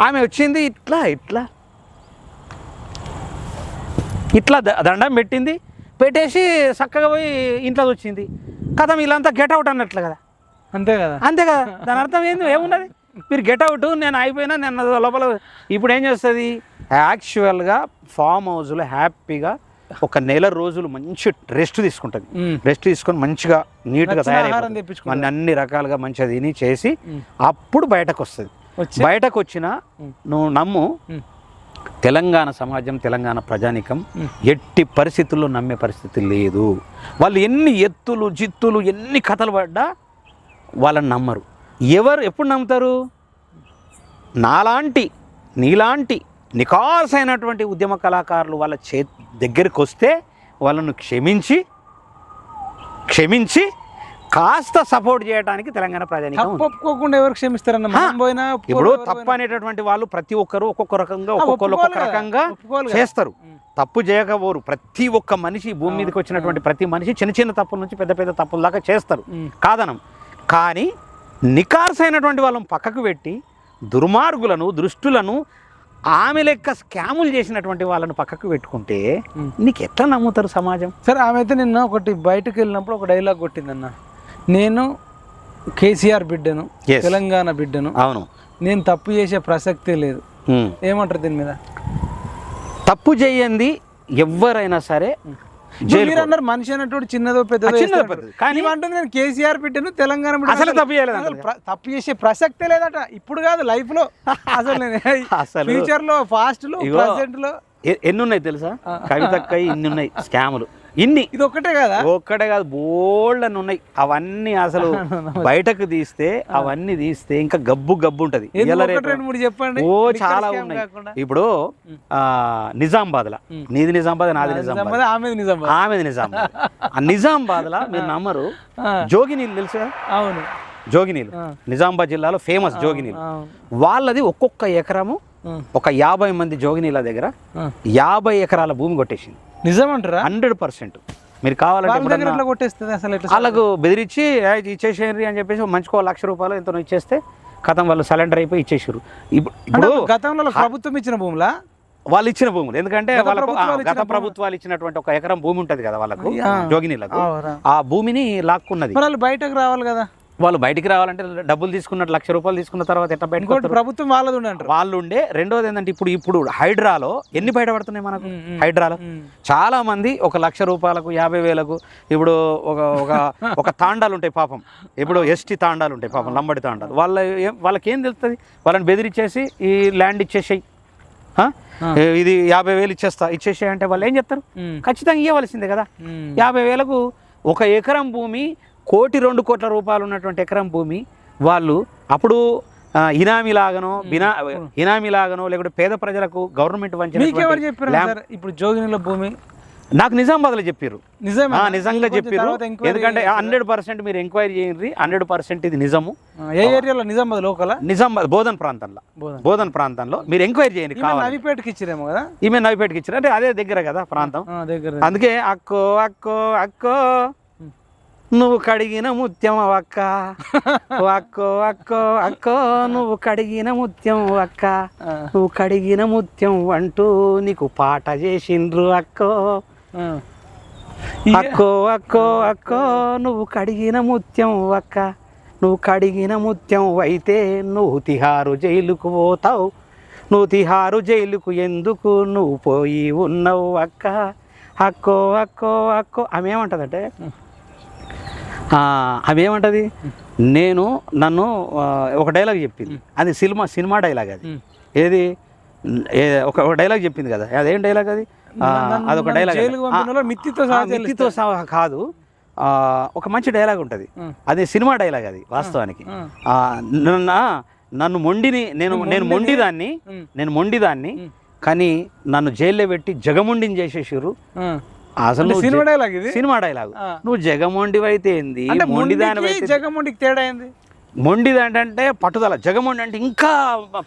ఆమె వచ్చింది ఇట్లా ఇట్లా. ఇట్లా ద- దండం పెట్టింది. పెట్టేసి చక్కగా పోయి ఇంట్లో వచ్చింది కథ వీళ్ళంతా గెట్ అవుట్ అన్నట్లు కదా. అంతే కదా. అంతే కదా. దాని అర్థం ఏంది? ఏమున్నది? మీరు గెట్ అవుట్ నేను అయిపోయినా నేను లోపల ఇప్పుడు ఏం చేస్తుంది? యాక్చువల్గా ఫామ్ హౌస్లో హ్యాపీగా ఒక నెల రోజులు మంచి రెస్ట్ తీసుకుంటుంది. రెస్ట్ తీసుకొని మంచిగా నీట్గా. మన అన్ని రకాలుగా మంచిగా తిని చేసి. అప్పుడు బయటకు వస్తుంది బయటకు వచ్చిన. నువ్వు నమ్ము. తెలంగాణ సమాజం తెలంగాణ ప్రజానికం. ఎట్టి పరిస్థితుల్లో నమ్మే పరిస్థితి లేదు వాళ్ళు ఎన్ని ఎత్తులు జిత్తులు ఎన్ని కథలు పడ్డా వాళ్ళని నమ్మరు ఎవరు ఎప్పుడు నమ్ముతారు నాలాంటి నీలాంటి నికాసైనటువంటి ఉద్యమ కళాకారులు వాళ్ళ చే దగ్గరికి వస్తే వాళ్ళను క్షమించి క్షమించి కాస్త సపోర్ట్ చేయడానికి తెలంగాణ ప్రజానికం. ఒప్పుకోకుండా ఎవరు క్షమిస్తారన్న పోయినా ఇప్పుడు తప్పు. అనేటటువంటి వాళ్ళు ప్రతి ఒక్కరు ఒక్కొక్క రకంగా ఒక్కొక్కరు ఒక్కొక్క రకంగా. చేస్తారు. తప్పు చేయకపోరు ప్రతి ఒక్క మనిషి భూమి మీదకి వచ్చినటువంటి ప్రతి మనిషి చిన్న చిన్న తప్పుల నుంచి పెద్ద పెద్ద తప్పుల దాకా చేస్తారు. కాదనం కానీ నికార్సైనటువంటి వాళ్ళని పక్కకు పెట్టి దుర్మార్గులను దృష్టులను ఆమె లెక్క స్కాములు చేసినటువంటి వాళ్ళను పక్కకు పెట్టుకుంటే. నీకు ఎట్లా నమ్ముతారు సమాజం సరే ఆమె అయితే నిన్న ఒకటి బయటకు వెళ్ళినప్పుడు ఒక డైలాగ్ కొట్టిందన్న నేను కేసీఆర్ బిడ్డను. తెలంగాణ బిడ్డను. అవును. నేను తప్పు చేసే ప్రసక్తే లేదు. ఉమ్. ఏమంటారు దీని మీద? తప్పు చేయంది ఎవరైనా సరే జైలు మీరు అన్నారు మనిషి అన్నట్టు చిన్నదో పెద్దదో. పెద్దదో. కానీ- అంటుంది నేను కేసీఆర్ బిడ్డను తెలంగాణ. అసలు తప్పు చేయలేదు తప్పు చేసే ప్రసక్తే లేదట. ఇప్పుడు కాదు లైఫ్లో. అసలు అసలు ఫ్యూచర్లో ఫాస్ట్లో లో. ఎన్ని ఉన్నాయి తెలుసా? కవితక్కై ఇన్ని ఉన్నాయి స్కాములు. ఇన్ని. ఇది ఒక్కటే కదా? ఒక్కటే కాదు బోల్డ్ అని ఉన్నాయి. అవన్నీ అసలు బయటకు తీస్తే అవన్నీ తీస్తే ఇంకా గబ్బు గబ్బు ఉంటది. చెప్పండి? ఓ చాలా ఉన్నాయి. ఇప్పుడు ఆ నిజామాబాద్ల ఉమ్. నీది నిజామాబాద్ నాది నిజామాబాద్ నిజామాబాద్ ఆమెది నిజామాబాద్ ఆమెది నిజామాబాద్ ఆ నిజామాబాద్ల మీరు నమ్మరు. తెలుసు? కదా అవును. జోగినీళ్ళు. నిజామాబాద్ జిల్లాలో ఫేమస్ జోగినీళ్ళు. వాళ్ళది ఒక్కొక్క ఎకరము ఒక యాభై మంది జోగినీళ్ళ దగ్గర. యాభై ఎకరాల భూమి కొట్టేసింది. నిజమంటారా? Hundred percent. మీరు కావాలంటే కొట్టేస్తుంది అసలు వాళ్ళకు బెదిరించి "ఏ, ఇది ఇచ్చేసేయండి అని చెప్పేసి మంచుకో లక్ష రూపాయలు ఎంతో ఇచ్చేస్తే కథం వాళ్ళు సరెండర్ అయిపోయి ఇచ్చేసారు ఇప్పుడు గతంలో ప్రభుత్వం ఇచ్చిన భూములా? వాళ్ళు ఇచ్చిన భూములు. ఎందుకంటే గత వాళ్ళకు గత ప్రభుత్వాలు ఇచ్చినటువంటి ఒక ఎకరం భూమి ఉంటది కదా వాళ్ళకు. జోగినీలకు. ఆ భూమిని లాక్కున్నది. బయటకు రావాలి కదా. వాళ్ళు బయటికి రావాలంటే డబ్బులు తీసుకున్నట్టు లక్ష రూపాయలు తీసుకున్న తర్వాత ఎట్లా వస్తారు? ప్రభుత్వం వాళ్ళది ఉండి అంటారు వాళ్ళు ఉండే రెండోది ఏంటంటే ఇప్పుడు ఇప్పుడు హైడ్రాలో ఎన్ని బయటపడుతున్నాయి మనకు. హైడ్రాలో. చాలా మంది ఒక లక్ష రూపాయలకు యాభై వేలకు ఇప్పుడు ఒక ఒక ఒక తాండాలు ఉంటాయి పాపం ఇప్పుడు ఎస్టీ తాండాలు ఉంటాయి పాపం లంబడి తాండాలు వాళ్ళ ఏం- వాళ్ళకి ఏం తెలుస్తుంది వాళ్ళని బెదిరించేసి ఈ ల్యాండ్ ఇచ్చేసేయి? ఇది యాభై వేలు ఇచ్చేస్తా ఇచ్చేసేయి అంటే వాళ్ళు ఏం చెప్తారు. ఖచ్చితంగా ఇవ్వవలసిందే కదా. యాభై వేలకు ఒక ఎకరం భూమి కోటి రెండు కోట్ల రూపాయలు ఉన్నటువంటి ఎకరం భూమి వాళ్ళు అప్పుడు ఆ, ఇనామీ లాగనో బినా ఇనామీ లాగనో లేకుంటే పేద ప్రజలకు గవర్నమెంట్ వంచిన చెప్పారు ఇప్పుడు జోగినిలో భూమి? నాకు నిజామాబాద్లో చెప్పారు నిజమే ఆ, నిజంగా చెప్పారు ఎందుకంటే హండ్రెడ్ పర్సెంట్ మీరు ఎంక్వైరీ చేయండి. హండ్రెడ్ పర్సెంట్ ఇది నిజము. ఏ ఏరియాలో నిజామాబాద్ లోకల్? నిజామాబాద్ బోధన్ ప్రాంతంలో. బోధన్. ప్రాంతంలో. మీరు ఎంక్వైరీ చేయండి నవిపేటకి ఇచ్చిరేమో కదా? ఈమె నవిపేటకి ఇచ్చారు అంటే అదే దగ్గర కదా ప్రాంతం. అందుకే అక్కో అక్కో అక్కో. నువ్వు కడిగిన ముత్యం అక్క అక్కో అక్కో అక్కో నువ్వు కడిగిన ముత్యం అక్క నువ్వు కడిగిన ముత్యం అంటూ నీకు పాట చేసిండ్రు అక్కో. అక్కో అక్కో అక్కో నువ్వు కడిగిన ముత్యం అక్క. నువ్వు కడిగిన ముత్యం అయితే నువ్వు తిహారు జైలుకు పోతావు. నువ్వు తిహారు జైలుకు ఎందుకు నువ్వు పోయి ఉన్నావు అక్క? అక్కో అక్కో అక్కో. ఆమె ఏమంటుందంటే? ఆ, ఆమె ఏమంటది నేను నన్ను ఒక డైలాగ్ చెప్పింది. అది సినిమా సినిమా డైలాగ్ అది. ఏది? ఒక డైలాగ్ చెప్పింది కదా. అదేం డైలాగ్ అది? అదొక డైలాగ్ మిత్తితో సహా కాదు. ఒక మంచి డైలాగ్ ఉంటుంది. అది సినిమా డైలాగ్ అది వాస్తవానికి. నన్ను నన్ను మొండిని నేను నేను మొండిదాన్ని. నేను మొండిదాన్ని. కానీ నన్ను జైల్లో పెట్టి జగముండిని చేసేసారు. అసలు సినిమా డైలాగ్ ఇది? Cinema dialogue. నువ్వు జగమొండివైతే ఏంది? అంటే మొండిదాని మొండికి జగముండికి తేడా ఏంది? మొండిది అంటే పట్టుదల. జగమొండి అంటే ఇంకా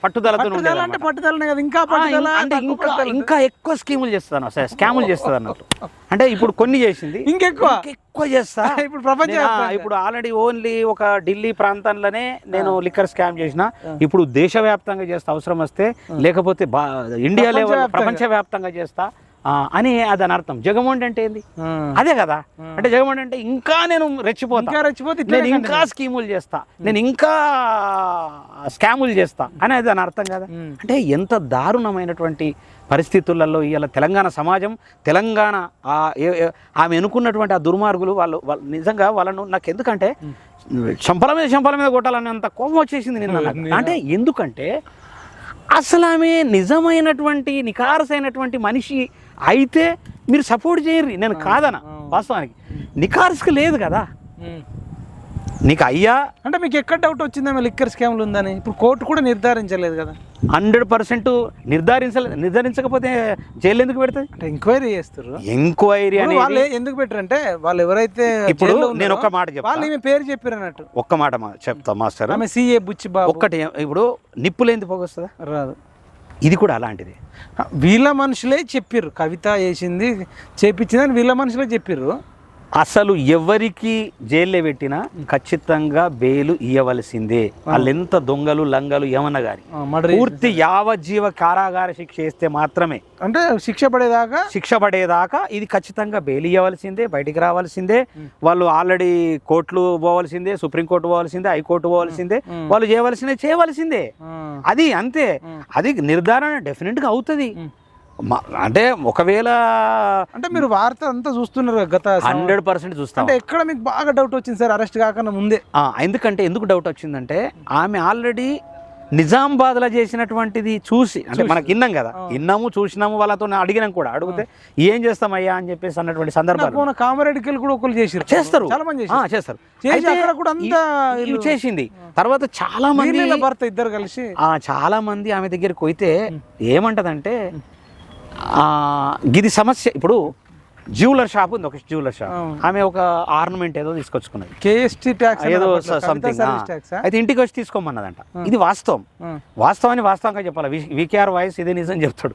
పట్టుదలతో పట్టుదల అంటే పట్టుదలనే కదా ఇంకా పట్టుదల అంటే ఇంకా. ఇంకా ఎక్కువ స్కీములు చేస్తాను అసలు స్కాములు చేస్తుంది అన్నట్టు. అంటే ఇప్పుడు కొన్ని చేసింది. ఇంకెక్కువ? ఎక్కువ చేస్తా. ఇప్పుడు ప్రపంచ ఇప్పుడు ఆల్రెడీ ఓన్లీ ఒక ఢిల్లీ ప్రాంతంలోనే నేను లిక్కర్ స్కామ్ చేసిన. ఇప్పుడు దేశవ్యాప్తంగా చేస్తా అవసరం వస్తే లేకపోతే ఇండియా లెవెల్ ప్రపంచవ్యాప్తంగా. చేస్తా. అని దాని అర్థం. జగమోండి అంటే ఏంది. అదే కదా. అంటే జగమోండి అంటే ఇంకా నేను రెచ్చిపోతా. రెచ్చిపోతే నేను ఇంకా స్కీములు చేస్తా. నేను ఇంకా స్కాములు చేస్తా. అనేది దాని అర్థం కదా. అంటే ఎంత దారుణమైనటువంటి పరిస్థితులలో ఇవాళ తెలంగాణ సమాజం తెలంగాణ ఆమె ఎన్నుకున్నటువంటి ఆ దుర్మార్గులు వాళ్ళు వాళ్ళు నిజంగా వాళ్ళను నాకు ఎందుకంటే చంపల మీద చంపల మీద కొట్టాలనేంత కోపం వచ్చేసింది నిన్న. అంటే ఎందుకంటే అసలు ఆమె నిజమైనటువంటి నికారసైనటువంటి మనిషి అయితే మీరు సపోర్ట్ చేయరు నేను కాదన? వాస్తవానికి. నికారసుకు లేదు కదా. నీకు అయ్యా. అంటే మీకు ఎక్కడ డౌట్ వచ్చిందేమో లిక్కర్ స్కామ్లు ఉందని? ఇప్పుడు కోర్టు కూడా నిర్ధారించలేదు కదా. హండ్రెడ్ పర్సెంట్ నిర్ధారించలే నిర్ధారించకపోతే జైలు ఎందుకు పెడుతుంది? అంటే ఎంక్వైరీ చేస్తారు ఎంక్వైరీ అనేది వాళ్ళు ఎందుకు పెట్టారంటే వాళ్ళు ఎవరైతే ఇప్పుడు నేను ఒక్క మాట చెప్తా. వాళ్ళు పేరు చెప్పారు అన్నట్టు. ఒక్క మాట చెప్తా మాస్టర్. ఆమె సిఏ బుచ్చి బాబు ఒక్కటి ఇప్పుడు నిప్పులేంది పోగొస్తుందా? రాదు. ఇది కూడా అలాంటిది. వీళ్ళ మనుషులే చెప్పిర్రు. కవిత వేసింది చేపించిందని వీళ్ళ మనుషులే చెప్పిర్రు. అసలు ఎవరికి జైల్లో పెట్టినా ఖచ్చితంగా బెయిలు ఇవ్వవలసిందే వాళ్ళు ఎంత దొంగలు లంగలు ఏమన్నా కానీ పూర్తి యావజ్జీవ కారాగార శిక్ష వేస్తే మాత్రమే. అంటే శిక్ష పడేదాకా? శిక్ష పడేదాకా ఇది ఖచ్చితంగా బెయిల్ ఇవ్వవలసిందే బయటికి రావాల్సిందే. వాళ్ళు ఆల్రెడీ కోర్టులు పోవాల్సిందే సుప్రీంకోర్టు పోవాల్సిందే హైకోర్టు పోవాల్సిందే. వాళ్ళు చేయవలసిందే. చేయవలసిందే అది అంతే. అది నిర్ధారణ డెఫినెట్గా అవుతుంది. మ- అంటే ఒకవేళ అంటే మీరు వార్త అంతా చూస్తున్నారు గత హండ్రెడ్ పర్సెంట్ చూస్తాం. అంటే ఎక్కడ మీకు బాగా డౌట్ వచ్చింది సార్ అరెస్ట్ కాకుండా ముందే? ఆ, ఎందుకంటే ఎందుకు డౌట్ వచ్చిందంటే ఆమె ఆల్రెడీ నిజామాబాద్లో చేసినటువంటిది చూసి అంటే మనకి విన్నాం కదా. విన్నాము చూసినాము వాళ్ళతో అడిగినాం కూడా. అడిగితే ఏం చేస్తామయ్యా అని చెప్పేసి అన్నటువంటి సందర్భాలు. కామారెడ్డికి కూడా ఒకరు చేసిరు చేస్తారు. చాలా మంది చేస్తారు. చేసింది. తర్వాత చాలా మంది భర్త ఇద్దరు కలిసి. ఆ చాలా మంది ఆమె దగ్గరికి పోయితే ఏమంటదంటే గిది సమస్య ఇప్పుడు జ్యువెలర్ షాప్ ఉంది ఒక జ్యువెలర్ షాప్. ఆమె ఒక ఆర్నమెంట్ ఏదో తీసుకొచ్చుకున్నది. కేఎస్టీ ట్యాక్స్ ఏదో సంథింగ్ అయితే ఇంటికి వచ్చి తీసుకోమన్నదంట. ఇది వాస్తవం. వాస్తవాన్ని వాస్తవంగా చెప్పాలి? వికేఆర్ వాయిస్ ఇదే నిజం చెప్తాడు.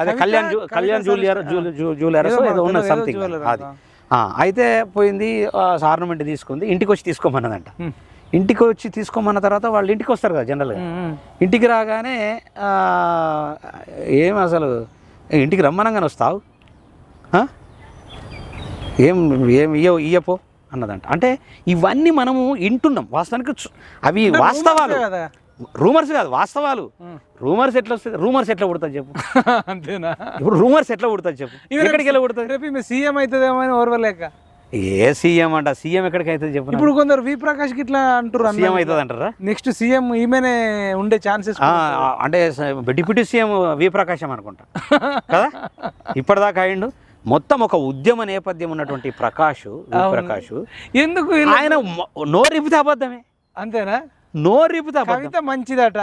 అదే కళ్యాణ్ కళ్యాణ్ జ్యువెలర్స్ ఏదో ఏదో ఉన్న ఏదో సంథింగ్ అది. అయితే పోయింది ఆర్నమెంట్ తీసుకుంది ఇంటికి వచ్చి తీసుకోమన్నదంట. ఇంటికి వచ్చి తీసుకోమన్న తర్వాత వాళ్ళు ఇంటికి వస్తారు కదా జనరల్గా ఇంటికి రాగానే ఏం అసలు ఇంటికి రమ్మనంగానే వస్తావు? ఏం ఏం ఇయ్య ఇయ్యపో అన్నదంట. అంటే ఇవన్నీ మనము వింటున్నాం వాస్తవానికి అవి వాస్తవాలు. కదా. రూమర్స్ కాదు వాస్తవాలు. రూమర్స్ ఎట్లా వస్తుంది రూమర్స్ ఎట్లా పుడుతుంది చెప్పు. అంతేనా? ఇప్పుడు రూమర్స్ ఎట్లా పుడుతుంది చెప్పు? ఎక్కడికి వెళ్ళి పుడుతుంది రేపు సీఎం అవుతుందేమో అని ఓర్వలేక. ఏ సీఎం అంట? సీఎం ఎక్కడికి అవుతుంది చెప్పు ఇప్పుడు కొందరు వి ప్రకాష్ ఇట్లా అంటారు సీఎం అవుతుంది అంటారా నెక్స్ట్ సీఎం ఈమెనే ఉండే ఛాన్సెస్ అంటే డిప్యూటీ సీఎం వి ప్రకాశం అనుకుంటా. కదా? ఇప్పటిదాకా అయిండు. మొత్తం ఒక ఉద్యమ నేపథ్యం ఉన్నటువంటి ప్రకాష్ ప్రకాష్. ఎందుకు ఆయన నోరిపితే అబద్ధమే. అంతేనా? నోరిపితే కవిత మంచిదట.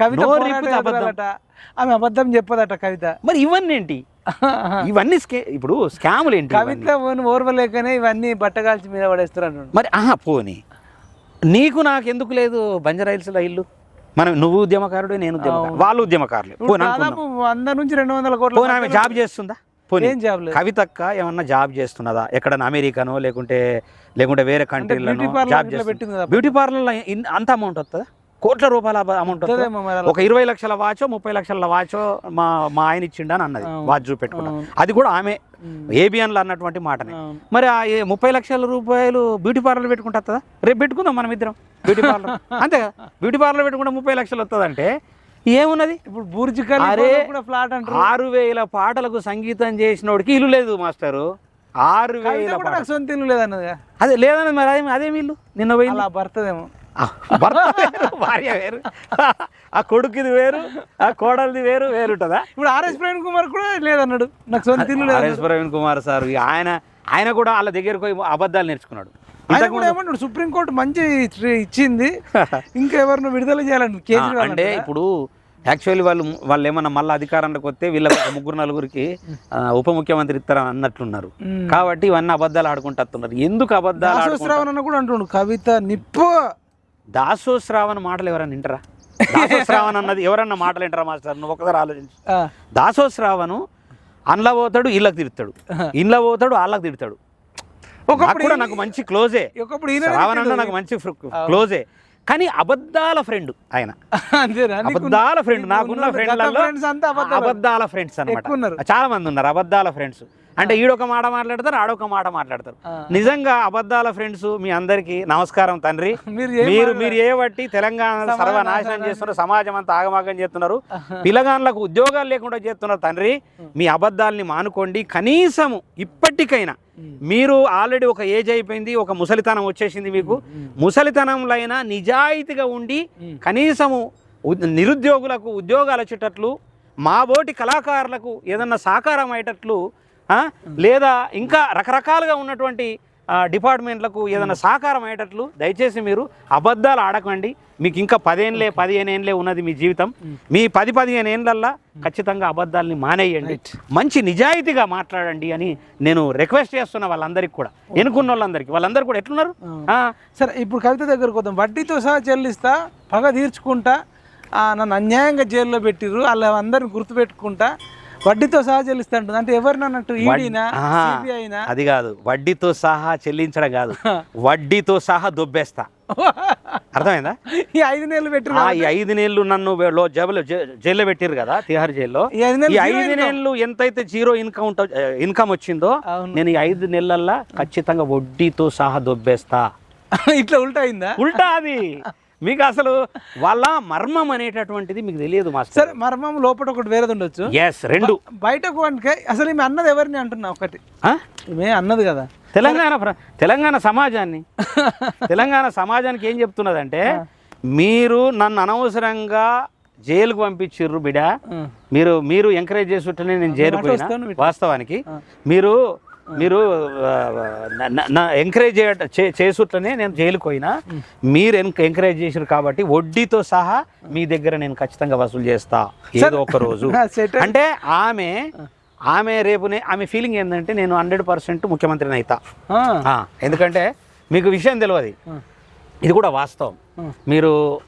కవిత నోరు పోరాట ఇప్పితే అబద్ధం. ఆమె అబద్ధం చెప్పదట కవిత. మరి ఇవన్నీ ఏంటి ఇవన్నీ స్కే ఇప్పుడు స్కాములు ఏంటి? కవిత ఓన్ ఓర్వలేకనే ఇవన్నీ బట్టగాల్చి మీద పడేస్తారు మరి ఆహా పోని. నీకు నాకు ఎందుకు లేదు బంజారాయిల్స్లో ఇల్లు. మనం నువ్వు ఉద్యమకారుడు నేను ఉద్యమకారుడు వాళ్ళు ఉద్యమకారులే. పోనీ వంద నుంచి రెండు వందల కోట్ల పోనీ ఆమె జాబ్ చేస్తుందా? పోనీ. ఏం జాబ్ లేదు. కవితక్క ఏమన్నా జాబ్ చేస్తున్నదా? ఎక్కడన్నా అమెరికానో లేకుంటే లేకుంటే వేరే పార్లర్ జాబ్ కదా. బ్యూటీ పార్లర్లో అంత అమౌంట్ వస్తుందా కోట్ల రూపాయల అమౌంట్. ఒక ఇరవై లక్షల వాచో ముప్పై లక్షల వాచో మా మా ఆయన ఇచ్చిండు అని అన్నది. వాచ్ చూపెట్టుకున్నా. అది కూడా ఆమె. ఏబిఎన్లో అన్నటువంటి మాటనే. మరి ఆ ముప్పై లక్షల రూపాయలు బ్యూటీ పార్లర్ పెట్టుకుంటా రేపు పెట్టుకుందాం మనం ఇద్దరం బ్యూటీ పార్లర్. అంతే కదా? బ్యూటీ పార్లర్ పెట్టుకుంటే ముప్పై లక్షలు వస్తుందంటే ఏమున్నది? ఇప్పుడు బూర్జ్ ఫ్లాట్ అంటారు. ఆరు వేల పాటలకు సంగీతం చేసినోడికి ఇల్లు లేదు మాస్టరు. ఆరు వేల సొంత ఇల్లు లేదన్నదిగా అదే లేదని మరి అదే అదేమి ఇల్లు? నిన్న అలా భర్తదేమో. భర్త వేరు భార్య వేరు. ఆ కొడుకుది వేరు ఆ కోడలిది వేరు వేరుంటుందా? ఇప్పుడు ఆర్ఎస్ ప్రవీణ్ కుమార్ కూడా లేదన్నాడు. నాకు సొంత ఇల్లు ఆర్ఎస్ ప్రవీణ్ కుమార్ సార్ ఆయన ఆయన కూడా వాళ్ళ దగ్గరకు పోయి అబద్ధాలు నేర్చుకున్నాడు. ఏమన్నాడు? సుప్రీంకోర్టు మంచి ఇచ్చి- ఇచ్చింది. ఇంకా ఎవరిని విడుదల చేయాలని కేజ్రీవాల్ అంటే? ఇప్పుడు యాక్చువల్లీ వాళ్ళు వాళ్ళు ఏమన్నా మళ్ళీ అధికారంలోకి వస్తే వీళ్ళకి ఒక ముగ్గురు నలుగురికి ఉప ముఖ్యమంత్రి ఇస్తారు అన్నట్లున్నారు. కాబట్టి ఇవన్నీ అబద్ధాలు ఆడుకుంటున్నారు ఎందుకు అబద్ధాలు కూడా అంటుండు కవిత నిప్పు! దాసోశ్రావణ మాటలు ఎవరన్నా వింటారా? దాసోశ్రావణ అన్నది ఎవరన్నా మాటలు వింటారా మాస్టర్? నువ్వు ఒకసారి ఆలోచించు. ఆ, దాసోశ్రావను అందులో పోతాడు ఇళ్ళకి తిడతాడు ఇంట్లో పోతాడు వాళ్ళకి తిడతాడు కూడా నాకు మంచి క్లోజే. శ్రావణ నాకు మంచి క్లోజే. కానీ అబద్ధాల ఫ్రెండ్ ఆయన. అబద్ధాల ఫ్రెండ్. నీకు నాకున్న ఉన్న ఫ్రెండ్లలో అబద్ధాలు. ఫ్రెండ్స్. అనమాట చాలా మంది ఉన్నారు అబద్ధాల ఫ్రెండ్స్. అంటే ఈడొక మాట మాట్లాడతారు ఆడొక మాట మాట్లాడతారు. నిజంగా అబద్ధాల ఫ్రెండ్స్ మీ అందరికి నమస్కారం తండ్రి. మీరు మీరు ఏ బట్టి తెలంగాణ సర్వనాశనం చేస్తున్నారు సమాజం అంతా ఆగమాగం చేస్తున్నారు. పిల్లగాన్లకు ఉద్యోగాలు లేకుండా చేస్తున్నారు తండ్రి. మీ అబద్ధాలని మానుకోండి. కనీసము ఇప్పటికైనా మీరు ఆల్రెడీ ఒక ఏజ్ అయిపోయింది ఒక ముసలితనం వచ్చేసింది మీకు. ముసలితనంలో అయినా నిజాయితీగా ఉండి కనీసము నిరుద్యోగులకు ఉద్యోగాలు వచ్చేటట్లు మా బోటి కళాకారులకు ఏదన్నా సాకారం అయ్యేటట్లు లేదా ఇంకా రకరకాలుగా ఉన్నటువంటి డిపార్ట్మెంట్లకు ఏదైనా సహకారం అయ్యేటట్లు దయచేసి మీరు అబద్ధాలు ఆడకండి. మీకు ఇంకా పదేళ్ళే పదిహేను ఏళ్ళే ఉన్నది మీ జీవితం. మీ పది పదిహేను ఏళ్ళల్లా ఖచ్చితంగా అబద్ధాలని మానేయండి. మంచి నిజాయితీగా మాట్లాడండి అని నేను రిక్వెస్ట్ చేస్తున్నా వాళ్ళందరికీ కూడా. ఎన్నుకున్న వాళ్ళందరికీ. వాళ్ళందరూ కూడా ఎట్లున్నారు? సరే ఇప్పుడు కవిత దగ్గరకు వద్దాం వడ్డీతో సహా చెల్లిస్తా పగ తీర్చుకుంటా నన్ను అన్యాయంగా జైల్లో పెట్టిర్రు వాళ్ళ అందరిని గుర్తుపెట్టుకుంటా వడ్డీతో సహా చెల్లిస్తా అంటుంది. అంటే ఎవరిని అన్నట్టు ఈడీనా అది కాదు. వడ్డీతో సహా చెల్లించడం కాదు. వడ్డీతో సహా దొబ్బేస్తా. అర్థమైందా? ఈ ఐదు నెలలు పెట్టిర్రు ఆ, ఈ ఐదు నెలలు నన్ను వే- లో జైలు జైల్లో పెట్టారు కదా తిహార్ జైల్లో. ఈ ఐదు నెలలు ఎంతైతే జీరో ఇన్కమ్ ఇన్కమ్ వచ్చిందో. నేను ఈ ఐదు నెలల్లో ఖచ్చితంగా వడ్డీతో సహా దొబ్బేస్తా. ఇట్లా ఉల్టా అయిందా? ఉల్టా అది. మీకు అసలు వాళ్ళ మర్మం అనేటటువంటిది మీకు తెలియదు మాస్టర్ సరే మర్మం లోపల ఒకటి వేరేది ఉండొచ్చు. ఎస్ రెండు. బయటకు అంటే అసలు ఈమె అన్నది ఎవరిని అంటున్నా ఒకటి? ఈమె అన్నది కదా. తెలంగాణ తెలంగాణ సమాజాన్ని. తెలంగాణ సమాజానికి ఏం చెప్తున్నదంటే మీరు నన్ను అనవసరంగా జైలుకు పంపించిర్రు బిడ. మీరు మీరు ఎంకరేజ్ చేస్తుంటేనే నేను ఇటు. వాస్తవానికి. మీరు మీరు ఎంకరేజ్ చేసుట్లనే నేను జైలుకు పోయినా మీరు ఎంకరేజ్ చేసారు కాబట్టి వడ్డీతో సహా మీ దగ్గర నేను ఖచ్చితంగా వసూలు చేస్తా ఏదో ఒక రోజు. అంటే ఆమె ఆమె రేపునే ఆమె ఫీలింగ్ ఏంటంటే నేను హండ్రెడ్ పర్సెంట్ ముఖ్యమంత్రిని. ఆ, ఎందుకంటే మీకు విషయం తెలియదు. ఇది కూడా వాస్తవం. మీరు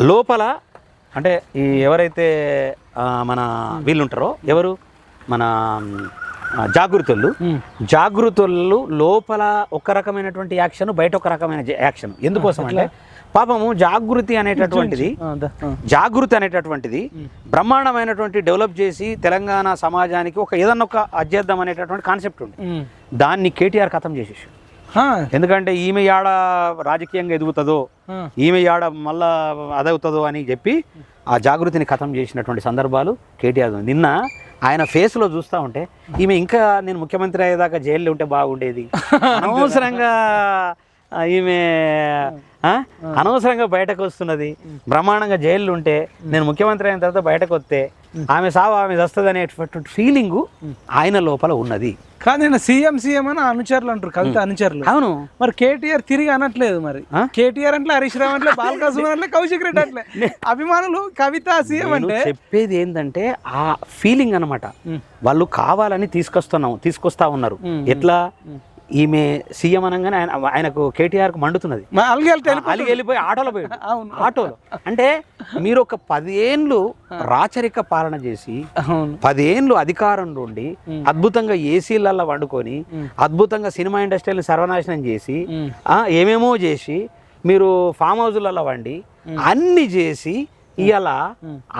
లోపల అంటే ఈ ఎవరైతే మన వీళ్ళు ఉంటారో ఎవరు మన జాగృతులు. జాగృతులు లోపల ఒక రకమైనటువంటి యాక్షన్ బయట ఒక రకమైన యాక్షన్ ఎందుకోసం అంటే పాపము జాగృతి అనేటటువంటిది. జాగృతి అనేటటువంటిది బ్రహ్మాండమైనటువంటి డెవలప్ చేసి తెలంగాణ సమాజానికి ఒక ఏదన్నా ఒక అధ్యర్థం అనేటటువంటి కాన్సెప్ట్ ఉంది. దాన్ని కేటీఆర్ ఖతం చేసేసి. ఎందుకంటే ఈమె యాడ రాజకీయంగా ఎదుగుతుందో. ఈమె యాడ మళ్ళా అదవుతుందో అని చెప్పి ఆ జాగృతిని ఖతం చేసినటువంటి సందర్భాలు కేటీఆర్. నిన్న ఆయన ఫేస్లో చూస్తూ ఉంటే ఈమె ఇంకా నేను ముఖ్యమంత్రి అయ్యేదాకా జైల్లో ఉంటే బాగుండేది. అనవసరంగా ఈమె అనవసరంగా బయటకు వస్తున్నది. బ్రహ్మాండంగా జైల్లో ఉంటే నేను ముఖ్యమంత్రి అయిన తర్వాత బయటకు వస్తే ఆమె సావు ఆమె వస్తుంది అనేటువంటి ఫీలింగు ఆయన లోపల ఉన్నది. కానీ నేను సీఎం సీఎం అని అనుచరులు అంటారు కవిత అనుచరులు. అవును. మరి కేటీఆర్ తిరిగి అనట్లేదు మరి? కేటీఆర్ అంటే హరీష్ రావు అంటే బాలకాసుమన్ అంటే కౌశిక్ రెడ్డి అట్లే. అభిమానులు కవిత సీఎం అంటే చెప్పేది ఏంటంటే ఆ ఫీలింగ్ అన్నమాట. ఉమ్. వాళ్ళు కావాలని తీసుకొస్తున్నాం తీసుకొస్తా ఉన్నారు. ఎట్లా? ఈమె సీఎం అనగానే ఆయన ఆయనకు కేటీఆర్కు మండుతున్నది అలిగి వెళ్ళిపోయి ఆటోలో పోయాడు. అవును. ఆటోలో. అంటే మీరు ఒక పదేండ్లు రాచరిక పాలన చేసి పదేండ్లు అధికారంలో ఉండి అద్భుతంగా ఏసీలల్లో వండుకొని అద్భుతంగా సినిమా ఇండస్ట్రీని సర్వనాశనం చేసి ఏమేమో చేసి మీరు ఫామ్ హౌజులలో వండి అన్ని చేసి ఇవాళ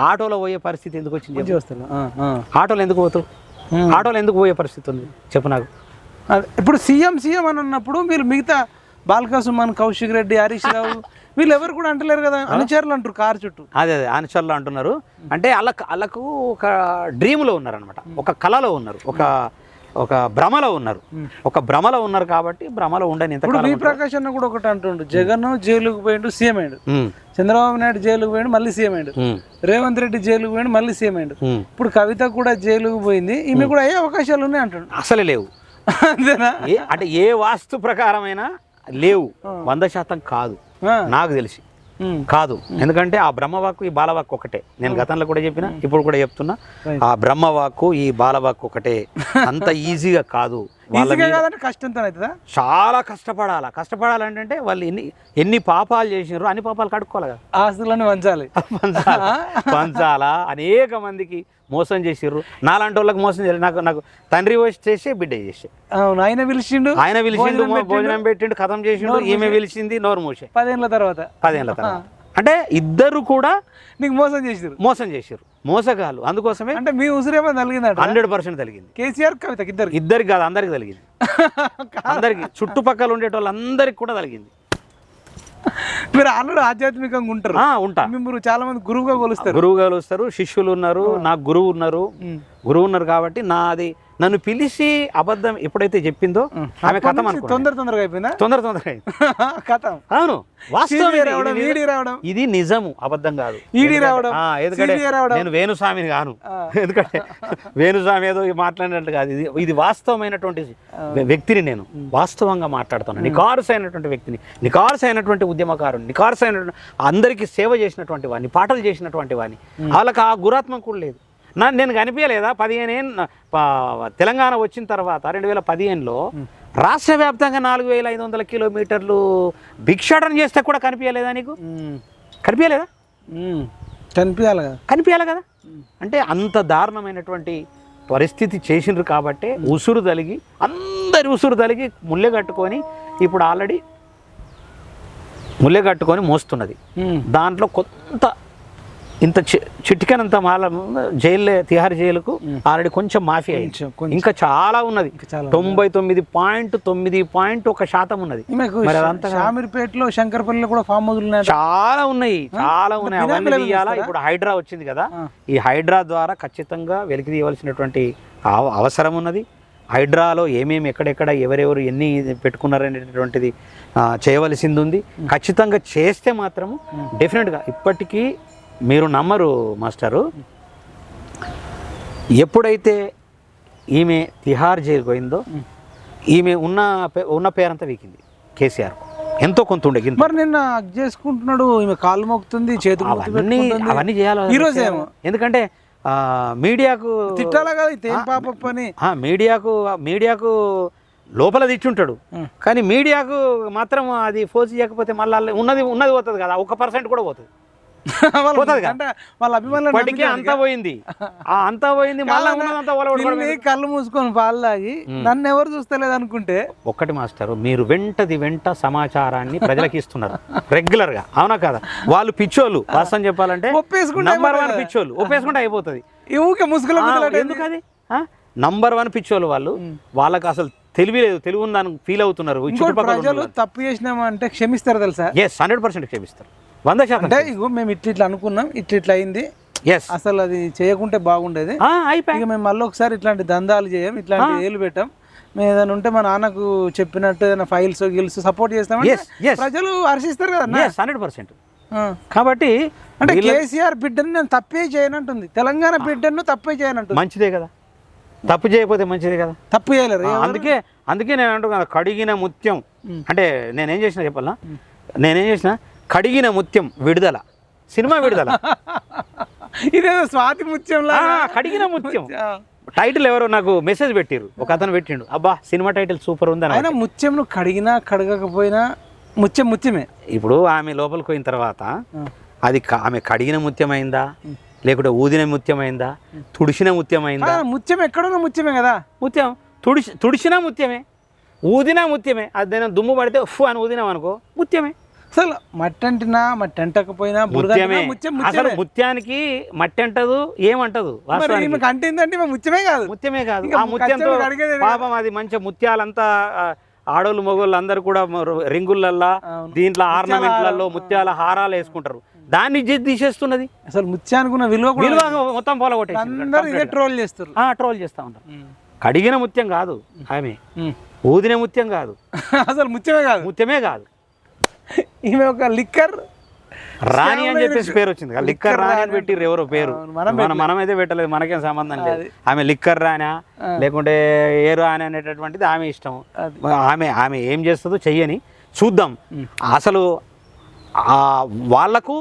ఆటోలో పోయే పరిస్థితి ఎందుకు వచ్చింది. ఆటోలో ఎందుకు పోతావు. ఆటోలో ఎందుకు పోయే పరిస్థితి ఉంది? చెప్పు నాకు. ఇప్పుడు సీఎం సీఎం అని అన్నప్పుడు మీరు మిగతా బాలకాసుమన్ కౌశిక్ రెడ్డి హరీష్ రావు వీళ్ళు ఎవరు కూడా అంటలేరు కదా? అనుచరులు అంటారు కారు చుట్టూ. అదే అదే ఆనచర్లు అంటున్నారు. అంటే వాళ్ళ వాళ్ళకు ఒక డ్రీమ్లో ఉన్నారు అనమాట ఒక కళలో ఉన్నారు. ఒక ఒక భ్రమలో ఉన్నారు. ఒక భ్రమలో ఉన్నారు కాబట్టి భ్రమలో ఉండని ఇప్పుడు వి ప్రకాష్ అన్న కూడా ఒకటి అంటుండు జగన్ జైలుకు పోయిండు సీఎం అయ్యాడు. చంద్రబాబు నాయుడు జైలుకు పోయిండు మళ్ళీ సీఎం అయ్యాడు. రేవంత్ రెడ్డి జైలుకు పోయిండు మళ్ళీ సీఎం అయ్యాడు. ఇప్పుడు కవిత కూడా జైలుకు పోయింది ఈమె కూడా అయ్యే అవకాశాలు ఉన్నాయి అంటుండు. అసలే లేవు. అంతేనా? అంటే ఏ వాస్తు ప్రకారమైనా లేవు. వంద శాతం కాదు. నాకు తెలిసి. కాదు. ఎందుకంటే ఆ బ్రహ్మవాక్కు ఈ బాలవాక్కు ఒకటే. నేను గతంలో కూడా చెప్పిన ఇప్పుడు కూడా చెప్తున్నా. ఆ బ్రహ్మవాక్కు ఈ బాలవాక్కు ఒకటే. అంత ఈజీగా కాదు. వాళ్ళ ఈజీగా మీద కాదంటే కష్టంతో అవుతుందా చాలా కష్టపడాలా. కష్టపడాలంటే వాళ్ళు ఎన్ని ఎన్ని పాపాలు చేసినారో అన్ని పాపాలు కడుక్కోవాలి కదా. ఆస్తులను వంచాలి. పంచాలా పంచాలా అనేక మందికి మోసం చేసిర్రు. నాలాంటి వాళ్ళకి మోసం చేయాలి. నాకు నాకు తండ్రి చేసి బిడ్డ చేసి. అవును ఆయన పిలిచిండు ఆయన పిలిచిండు భోజనం పెట్టిండు. కథం చేసిండు ఈమె పిలిచింది నోరు మూసే. పదేళ్ళ తర్వాత. పదేళ్ళ తర్వాత. అంటే ఇద్దరు కూడా నీకు మోసం చేసిరు మోసం చేసిర్రు. మోసగాళ్ళు. అందుకోసమే అంటే మీ ఉసిరేమో తలిగిందట. హండ్రెడ్ పర్సెంట్ తలిగింది. కేసీఆర్ కవితకి ఇద్దరికి. ఇద్దరికి కాదు అందరికి తలిగింది. అందరికి చుట్టుపక్కల ఉండేటోళ్ళందరికి కూడా తలిగింది. మీరు ఆల్రెడీ ఆధ్యాత్మికంగా ఉంటారు. ఉంటా. మీరు చాలా మంది గురువుగా కొలుస్తారు. గురువు గారు వస్తారు శిష్యులు ఉన్నారు నాకు గురువు ఉన్నారు. గురువు ఉన్నారు కాబట్టి నాది నన్ను పిలిచి అబద్ధం ఎప్పుడైతే చెప్పిందో ఆమె కథం తొందర తొందరగా అయిపోయిందా? తొందర తొందరగా. కథం. అవును వాస్తవం ఇది. నిజము అబద్ధం కాదు. ఈడీ రావడం, ఎందుకంటే. నేను వేణుస్వామిని కాను. ఎందుకంటే వేణుస్వామి ఏదో మాట్లాడినట్టు కాదు. ఇది ఇది వాస్తవమైనటువంటి వ్య- వ్యక్తిని నేను వాస్తవంగా మాట్లాడుతాను. నికార్స్ అయినటువంటి వ్యక్తిని నికార్స్ అయినటువంటి ఉద్యమకారుని నికార్స్ అయినటువంటి అందరికీ సేవ చేసినటువంటి వాడిని పాటలు చేసినటువంటి వాడిని. వాళ్ళకి ఆ గురాత్మ కూడా లేదు. నా నేను కనిపించలేదా? పదిహేను తెలంగాణ వచ్చిన తర్వాత రెండు వేల పదిహేనులో రాష్ట్ర వ్యాప్తంగా నాలుగు వేల ఐదు వందల కిలోమీటర్లు భిక్షాటన చేస్తే కూడా కనిపించలేదా నీకు. కనిపించలేదా. కనిపించాలి కదా. కనిపించాలి కదా? అంటే అంత దారుణమైనటువంటి పరిస్థితి చేసిండ్రు కాబట్టే ఉసురు తలిగి అందరి ఉసురు తలిగి ముల్లె కట్టుకొని ఇప్పుడు ఆల్రెడీ ముల్లె కట్టుకొని మోస్తున్నది. దాంట్లో కొంత ఇంత చి- చిటికెనంత మాల జైలు తిహార్ జైలుకు ఆల్రెడీ కొంచెం మాఫీ అయింది. ఇంకా చాలా ఉన్నది. తొంభై తొమ్మిది పాయింట్ తొమ్మిది పాయింట్ ఒక శాతం ఉన్నది. షామీర్పేటలో శంకర్పల్లిలో కూడా ఫామ్ చాలా ఉన్నాయి. చాలా ఉన్నాయి. అవన్నీ? ఇప్పుడు హైడ్రా వచ్చింది కదా. ఈ హైడ్రా ద్వారా ఖచ్చితంగా వెలికి తీయవలసినటువంటి అవ- అవసరం ఉన్నది. హైడ్రాలో ఏమేమి ఎక్కడెక్కడ ఎవరెవరు ఎన్ని పెట్టుకున్నారనేటువంటిది ఆ, చేయవలసింది ఉంది ఖచ్చితంగా చేస్తే మాత్రము డెఫినెట్గా ఇప్పటికీ మీరు నమ్మరు మాస్టరు ఎప్పుడైతే ఈమె తిహార్ జైలు పోయిందో ఈమె ఉన్న ఉన్న పేరంతా వీకింది కేసీఆర్ ఎంతో కొంత ఉండే. మరి నిన్న చేసుకుంటున్నాడు ఈమె కాళ్ళు మోగుతుంది చేతులు ముక్కు అవన్నీ. అవన్నీ చేయాలి ఈ రోజు ఏమో ఎందుకంటే మీడియాకు తిట్టాలా కదా ఇది పాప పని ఆ, మీడియాకు మీడియాకు లోపల తిట్టుంటాడు. కానీ మీడియాకు మాత్రం అది ఫోర్స్ చేయకపోతే మళ్ళీ ఉన్నది ఉన్నది పోతుంది కదా ఒక పర్సెంట్ కూడా పోతుంది. అంటే వాళ్ళ అభిమానులు అంతా పోయింది. అంతా పోయింది మళ్ళీ కళ్ళు మూసుకొని పాలు తాగి నన్ను ఎవరు చూస్తలేదు అనుకుంటే ఒక్కటి మాస్టర్ మీరు వెంటది వెంట సమాచారాన్ని ప్రజలకు ఇస్తున్నారు. రెగ్యులర్గా అవునా కదా? వాళ్ళు పిచ్చోళ్ళు వాస్తవం చెప్పాలంటే ఒప్పేసుకుంటే నంబర్ వన్. పిచ్చోళ్ళు ఒప్పేసుకుంటే అయిపోతుంది. ఊకే ముసుగులో ఎందుకు అది? నంబర్ వన్ పిచ్చోళ్ళు వాళ్ళు వాళ్ళకి అసలు తెలివి లేదు తెలివి ఉందని ఫీల్ అవుతున్నారు. ప్రజలు తప్పు చేసినామంటే క్షమిస్తారు తెలుసా? ఎస్ హండ్రెడ్ పర్సెంట్ క్షమిస్తారు. వంద శాతం. అంటే ఇగో మేము ఇట్లా ఇట్లా అనుకున్నాం ఇట్లా ఇట్లా అయింది. ఎస్ అసలు అది చేయకుంటే బాగుండేది. అయిపోయి ఇక మేము మళ్ళీ ఒకసారి ఇట్లాంటి దందాలు చేయం ఇట్లాంటి ఏలు పెట్టాం. మేము ఏదైనా ఉంటే మా నాన్నకు చెప్పినట్టు ఏదైనా ఫైల్స్ గిల్స్ సపోర్ట్ చేస్తామంటే yes. ప్రజలు హర్షిస్తారు కదా హండ్రెడ్ పర్సెంట్ కాబట్టి అంటే కేసీఆర్ బిడ్డను నేను తప్పే చేయనంటుంది. తెలంగాణ బిడ్డను తప్పే చేయనంటుంది. మంచిదే కదా. తప్పు చేయకపోతే మంచిదే కదా. తప్పు చేయలేరు. అందుకే అందుకే నేను అంటున్నా కడిగిన ముత్యం. అంటే నేనేం చేసిన చెప్పాలా? నేనేం చేసిన? కడిగిన ముత్యం విడుదల. సినిమా విడుదల. ఇదేదో స్వాతి ముత్యంలా కడిగిన ముత్యం. టైటిల్ ఎవరో నాకు మెసేజ్ పెట్టిరు ఒక అతను పెట్టిండు. అబ్బా సినిమా టైటిల్ సూపర్ ఉందని ఆయన ముత్యం నువ్వు కడిగినా కడగకపోయినా ముత్యం ముత్యమే. ఇప్పుడు ఆమె లోపలికి పోయిన తర్వాత అది ఆమె కడిగిన ముత్యమైందా? లేకుంటే ఊదిన ముత్యమైందా? తుడిసిన ముత్యమైందా? ముత్యం ఎక్కడున్న ముత్యమే కదా. ముత్యం. తుడిచి తుడిచిన ముత్యమే. ఊదిన ముత్యమే. అది దుమ్ము పడితే ఉఫ్ అని ఊదినాం అనుకో ముత్యమే. అసలు మట్టి అంటినా మట్టి అంటకపోయినా బురద ముత్యమే అసలు ముత్యానికి మట్టి అంటదు ఏమంటదు అంటిందంటే ముత్యమే కాదు. ముత్యమే కాదు. ఆ ముత్యంతో పాపం అది మంచి ముత్యాలంతా ఆడోళ్ళు మగోళ్ళు అందరు కూడా రింగులల్లా. దీంట్లో ఆర్నమెంట్లలో ముత్యాల హారాలు వేసుకుంటారు. దాన్ని తీసేస్తున్నది. అసలు ముత్యానికి విలువ విలువ మొత్తం అందరూ ఇదే ట్రోల్ చేస్తారు. ట్రోల్ చేస్తా ఉంటారు. కడిగిన ముత్యం కాదు ఆమె. ఊదిన ముత్యం కాదు. అసలు ముత్యమే కాదు. ముత్యమే కాదు. ఈమె ఒక లిక్కర్. రాణి అని చెప్పేసి పేరు వచ్చింది లిక్కర్ రాణి. అని పెట్టిర్రు ఎవరో పేరు. మనం మనం మనమైతే పెట్టలేదు మనకేం సంబంధం లేదు. ఆమె లిక్కర్ రానా లేకుంటే ఏ రాని అనేటటువంటిది ఆమె ఇష్టం. ఆమె ఆమె ఏం చేస్తుందో చెయ్యని చూద్దాం. అసలు ఆ వాళ్ళకు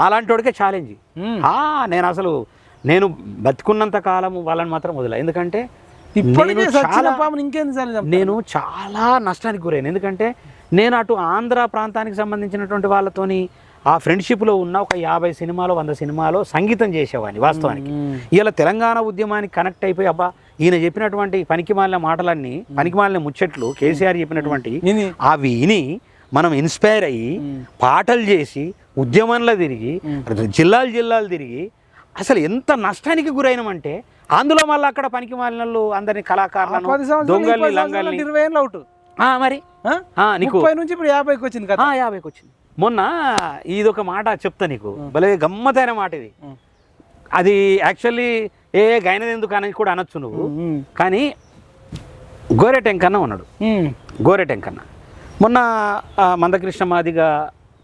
నాలాంటి వాడికే ఛాలెంజ్. నేను అసలు నేను బతుకున్నంత కాలం వాళ్ళని మాత్రం వదిలే. ఎందుకంటే? నేను చాలా నష్టానికి గురైన. ఎందుకంటే నేను అటు ఆంధ్ర ప్రాంతానికి సంబంధించినటువంటి వాళ్ళతోని ఆ ఫ్రెండ్షిప్లో ఉన్న ఒక యాభై సినిమాలో వంద సినిమాలో సంగీతం చేసేవాడిని వాస్తవానికి. ఇలా తెలంగాణ ఉద్యమానికి కనెక్ట్ అయిపోయి అబ్బా ఈయన చెప్పినటువంటి పనికిమాలిన మాటలన్నీ పనికిమాలిన ముచ్చట్లు కేసీఆర్ చెప్పినటువంటి అవి విని మనం ఇన్స్పైర్ అయ్యి. పాటలు చేసి ఉద్యమంలో తిరిగి జిల్లాలు జిల్లాలు తిరిగి అసలు ఎంత నష్టానికి గురైనమంటే అందులో మళ్ళీ అక్కడ పనికి మాలినలు అందరిని కళాకారులను సంవత్సరాలు దొంగల్ని లంగల్ని మరి. నీకు ముప్పై నుంచి ఇప్పుడు యాభైకి వచ్చింది కదా యాభైకి వచ్చింది. మొన్న ఇదొక మాట చెప్తా నీకు. భలే గమ్మతైన మాట ఇది. అది యాక్చువల్లీ ఏ గైనది ఎందుకు అని కూడా అనొచ్చు నువ్వు. కానీ గోరె టెంకన్న ఉన్నాడు. గోరె టెంకన్న. మొన్న మందకృష్ణ మాదిగా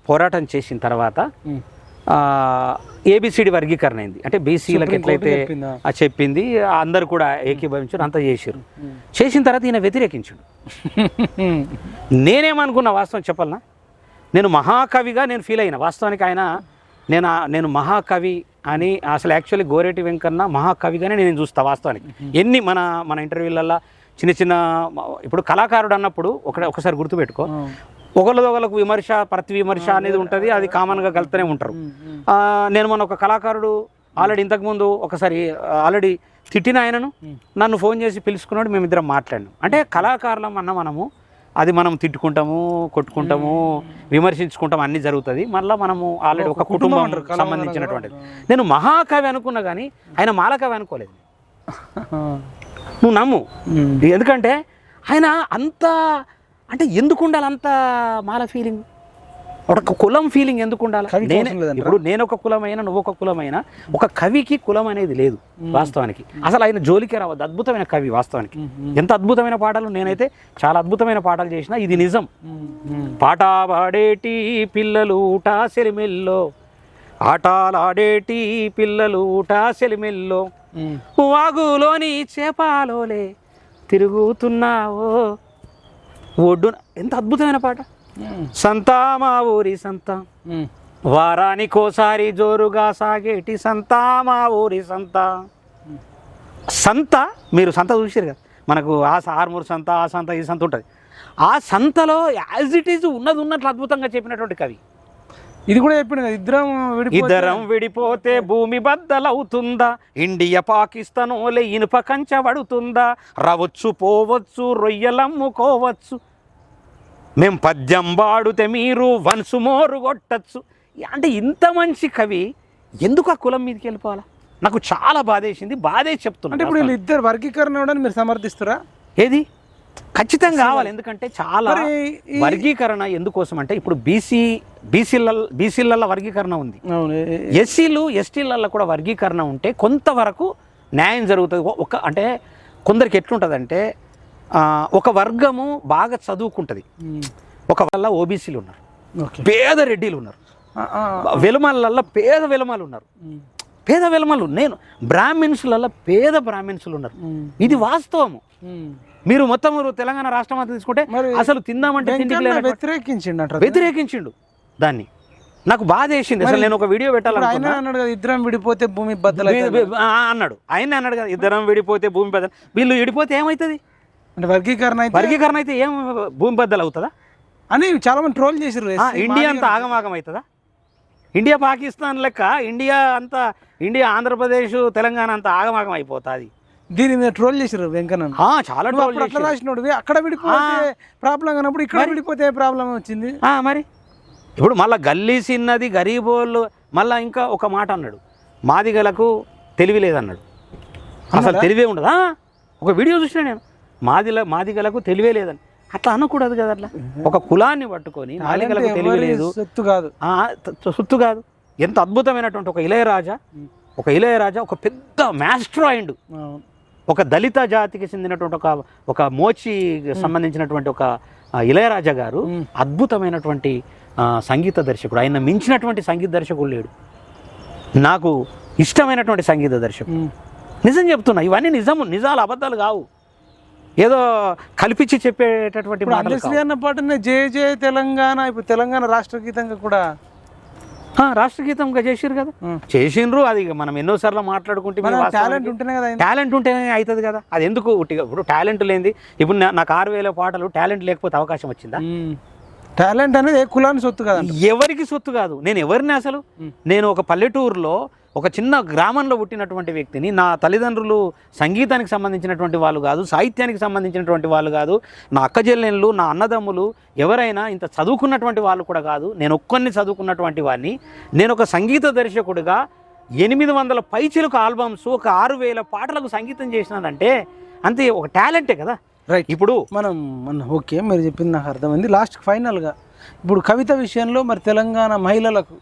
పోరాటం చేసిన తర్వాత ఏబిసిడి వర్గీకరణ అయింది అంటే బీసీలకు ఎట్లయితే చెప్పిందా? అందరు కూడా ఏకీభవించారు అంతా చేసారు చేసిన తర్వాత ఈయన వ్యతిరేకించాడు. నేనేమనుకున్నా వాస్తవం చెప్పాలనా? నేను మహాకవిగా నేను ఫీల్ అయిన వాస్తవానికి ఆయన నేను నేను మహాకవి అని అసలు యాక్చువల్లీ గోరేటి వెంకన్న మహాకవిగానే నేను చూస్తా వాస్తవానికి. ఎన్ని మన మన ఇంటర్వ్యూలల్లో చిన్న చిన్న ఇప్పుడు కళాకారుడు అన్నప్పుడు ఒక ఒకసారి గుర్తుపెట్టుకో. ఒకళ్ళది ఒకళ్ళకు విమర్శ ప్రతి విమర్శ అనేది ఉంటుంది. అది కామన్గా కలుతూనే ఉంటారు. నేను మన ఒక కళాకారుడు ఆల్రెడీ ఇంతకుముందు ఒకసారి ఆల్రెడీ తిట్టిన ఆయనను నన్ను ఫోన్ చేసి పిలుచుకున్నాడు మేమిద్దరం మాట్లాడినాం. అంటే కళాకారులం అన్న మనము అది మనం తిట్టుకుంటాము కొట్టుకుంటాము విమర్శించుకుంటాం అన్ని జరుగుతుంది. మళ్ళీ మనము ఆల్రెడీ ఒక కుటుంబం సంబంధించినటువంటిది. నేను మహాకవి అనుకున్నా కానీ ఆయన మాలకవి అనుకోలేదు. నువ్వు నమ్ము. ఎందుకంటే ఆయన అంత అంటే ఎందుకు ఉండాలి అంత మాల ఫీలింగ్ ఒక కులం ఫీలింగ్ ఎందుకు ఉండాలి? ఇప్పుడు నేను ఒక కులమైన నువ్వు ఒక కులమైన ఒక కవికి కులం అనేది లేదు వాస్తవానికి. అసలు ఆయన జోలికే రావద్దు అద్భుతమైన కవి వాస్తవానికి. ఎంత అద్భుతమైన పాటలు నేనైతే చాలా అద్భుతమైన పాటలు చేసిన ఇది నిజం. పాట పాడేటి పిల్లలు ఊటా సెలిమెల్లో ఆటలాడేటి పిల్లలు ఊటా సెలిమెల్లో. వాగులోని చేపాలోలే తిరుగుతున్నావో ఒడ్డున ఎంత అద్భుతమైన పాట. సంతా మా ఊరి సంత. వారానికోసారి జోరుగా సాగేటి సంతా మా ఊరి సంత. సంత మీరు సంత చూసారు కదా. మనకు ఆ ఆర్మూర్ సంత ఆ సంత ఈ సంత ఉంటుంది. ఆ సంతలో యాజ్ ఇట్ ఈజ్ ఉన్నది ఉన్నట్లు అద్భుతంగా చెప్పినటువంటి కవి ఇది కూడా చెప్పిన ఇద్దరం విడిపోతే ఇద్దరం విడిపోతే భూమి బద్దలవుతుందా? ఇండియా పాకిస్తాన్ ఓలే ఇనుప కంచె పడుతుందా? రవచ్చు పోవచ్చు రొయ్యలమ్ముకోవచ్చు. మేం పద్యం పాడితే మీరు వన్సు మోరు కొట్టచ్చు. అంటే ఇంత మంచి కవి ఎందుకు ఆ కులం మీదకి వెళ్ళిపోవాలా? నాకు చాలా బాధేసింది బాధే చెప్తున్నా అంటే ఇప్పుడు వీళ్ళు ఇద్దరు వర్గీకరణ మీరు సమర్థిస్తారా? ఏది? ఖచ్చితంగా కావాలి ఎందుకంటే చాలా వర్గీకరణ ఎందుకోసం అంటే ఇప్పుడు బీసీ బీసీల బీసీల వర్గీకరణ ఉంది. ఎస్సీలు ఎస్టీలలో కూడా వర్గీకరణ ఉంటే కొంతవరకు న్యాయం జరుగుతుంది. ఒక అంటే కొందరికి ఎట్లుంటుందంటే ఒక వర్గము బాగా చదువుకుంటుంది. ఒక వల్ల ఓబీసీలు ఉన్నారు. పేద రెడ్డిలు ఉన్నారు. వెలుమలల్లో పేద వెలుమలు ఉన్నారు. పేద వెలుమలు నేను బ్రాహ్మిన్స్లలో పేద బ్రాహ్మిన్స్లు ఉన్నారు. ఇది వాస్తవము. మీరు మొత్తం తెలంగాణ రాష్ట్రం అంతా తీసుకుంటే అసలు తిందామంటే వ్యతిరేకించిండు వ్యతిరేకించిండు దాన్ని. నాకు బాధ వేసింది. అసలు నేను ఒక వీడియో పెట్టాలనుకున్నా. అన్నాడు కదా ఇద్దరం విడిపోతే భూమి బద్దలు అన్నాడు. ఆయన అన్నాడు కదా ఇద్దరం విడిపోతే భూమి బద్దలు వీళ్ళు విడిపోతే ఏమవుతుంది అంటే వర్గీకరణ అయితే వర్గీకరణ అయితే ఏం భూమి బద్దలు అవుతుందా అని చాలా మంది ట్రోల్ చేసారు ఇండియా అంతా ఆగమాగం అవుతుందా ఇండియా పాకిస్తాన్ లెక్క ఇండియా అంతా ఇండియా ఆంధ్రప్రదేశ్ తెలంగాణ అంతా ఆగమాగం అయిపోతుంది దీని మీద ట్రోల్ చేసారు వెంకన్న చాలా ట్రోల్ అట్లా చేశారు. రాసినోడివి అక్కడ విడిపోతే ప్రాబ్లం కానప్పుడు ఇక్కడ విడిపోతే ప్రాబ్లం వచ్చింది. ఆ, మరి? ఇప్పుడు మళ్ళీ గల్లీ సిన్నది గరీబోళ్ళు మళ్ళీ ఇంకా ఒక మాట అన్నాడు. మాదిగలకు తెలివి లేదన్నాడు. అసలు తెలివే ఉండదు? ఒక వీడియో చూసిన నేను. మాదిల మాదిగలకు తెలివే లేదని. అట్లా అనకూడదు కదా అట్లా? ఒక కులాన్ని పట్టుకొని మాదిగలకు తెలివి లేదు. సొత్తు కాదు. సుత్తు కాదు. ఎంత అద్భుతమైనటువంటి ఒక ఇళయరాజా ఒక ఇళయరాజా ఒక పెద్ద మాస్టర్ అయిండు. ఒక దళిత జాతికి చెందినటువంటి ఒక ఒక మోచి సంబంధించినటువంటి ఒక ఇళయరాజా గారు అద్భుతమైనటువంటి సంగీత దర్శకుడు. ఆయన మించినటువంటి సంగీత దర్శకుడు లేడు. నాకు ఇష్టమైనటువంటి సంగీత దర్శకుడు. నిజం చెప్తున్నా ఇవన్నీ నిజము నిజాలు అబద్ధాలు కావు. ఏదో కల్పించి చెప్పేటటువంటి పాటనే జయ జయ తెలంగాణ ఇప్పుడు తెలంగాణ రాష్ట్ర గీతంగా కూడా రాష్ట్ర గీతంగా చేసిర్రు కదా. చేసిండ్రు అది మనం ఎన్నోసార్లు మాట్లాడుకుంటే మన టాలెంట్ ఉంటేనే కదా. టాలెంట్ ఉంటేనే అవుతుంది కదా. అది ఎందుకు ఇప్పుడు టాలెంట్ లేనిది ఇప్పుడు నాకు ఆరు వేల పాటలు టాలెంట్ లేకపోతే అవకాశం వచ్చిందా. టాలెంట్ అనేది ఏ కులాన్ని సొత్తు కదా ఎవరికి సొత్తు కాదు. నేను ఎవరిని అసలు? నేను ఒక పల్లెటూరులో ఒక చిన్న గ్రామంలో పుట్టినటువంటి వ్యక్తిని నా తల్లిదండ్రులు సంగీతానికి సంబంధించినటువంటి వాళ్ళు కాదు సాహిత్యానికి సంబంధించినటువంటి వాళ్ళు కాదు నా అక్క చెల్లెళ్ళు నా అన్నదమ్ములు ఎవరైనా ఇంత చదువుకున్నటువంటి వాళ్ళు కూడా కాదు నేను ఒక్కరిని చదువుకున్నటువంటి వాడిని. నేను ఒక సంగీత దర్శకుడిగా ఎనిమిది వందల పైచిలకు ఆల్బమ్స్ ఒక ఆరు వేల పాటలకు సంగీతం చేసినానంటే అంతే ఒక టాలెంటే కదా. రైట్ ఇప్పుడు మనం మన ఓకే మీరు చెప్పింది నాకు అర్థమైంది. లాస్ట్ ఫైనల్గా ఇప్పుడు కవిత విషయంలో మరి తెలంగాణ మహిళలకు